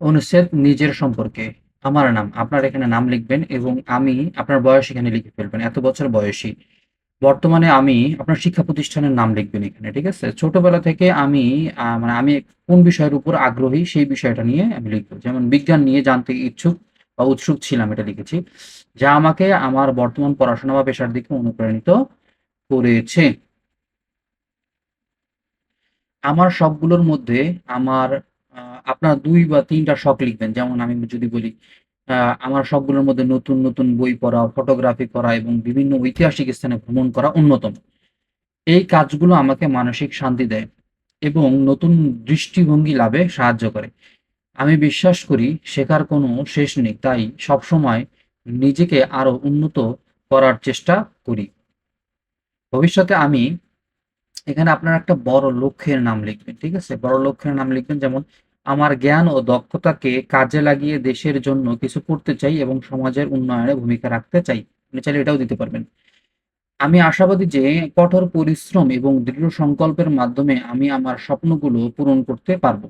অনুচ্ছেদ নিজের সম্পর্কে। আমার নাম, আপনার এখানে নাম লিখবেন এবং আমি আপনার বয়স এখানে লিখে ফেলবেন, এত বছর বয়সী। বর্তমানে আমি আপনার শিক্ষা প্রতিষ্ঠানের নাম লিখবেন এখানে, ঠিক আছে? ছোটবেলা থেকে আমি মানে আমি কোন বিষয়ের উপর আগ্রহী সেই বিষয়টা নিয়ে আমি লিখব। যেমন বিজ্ঞান নিয়ে জানতে ইচ্ছুক বা উৎসুক ছিলাম এটা লিখেছি, যা আমাকে আমার বর্তমান পড়াশোনা বা পেশার দিকে অনুপ্রাণিত করেছে। আমার সবগুলোর মধ্যে আমার আপনার দুই বা তিনটা শখ লিখবেন। যেমন আমি যদি বলি আমার শখগুলোর মধ্যে নতুন নতুন বই পড়া ফটোগ্রাফি করা এবং বিভিন্ন ঐতিহাসিক স্থানে ভ্রমণ করা অন্যতম। এই কাজগুলো আমাকে মানসিক শান্তি দেয় এবং নতুন দৃষ্টিভঙ্গি লাভে সাহায্য করে। আমি বিশ্বাস করি, শেখার কোনো শেষ নেই, তাই সবসময় নিজেকে আরও উন্নত করার চেষ্টা করি। ভবিষ্যতে আমি এখানে আপনার একটা বড় লক্ষ্যের নাম লিখবেন, ঠিক আছে? বড় লক্ষ্যের নাম লিখবেন, যেমন আমার জ্ঞান ও দক্ষতাকে কাজে লাগিয়ে দেশের জন্য কিছু করতে চাই এবং সমাজের উন্নয়নে ভূমিকা রাখতে চাই। আপনি চাইলে এটাও দিতে পারবেন। আমি আশাবাদী যে কঠোর পরিশ্রম এবং দৃঢ় সংকল্পের মাধ্যমে আমি আমার স্বপ্নগুলো পূরণ করতে পারব।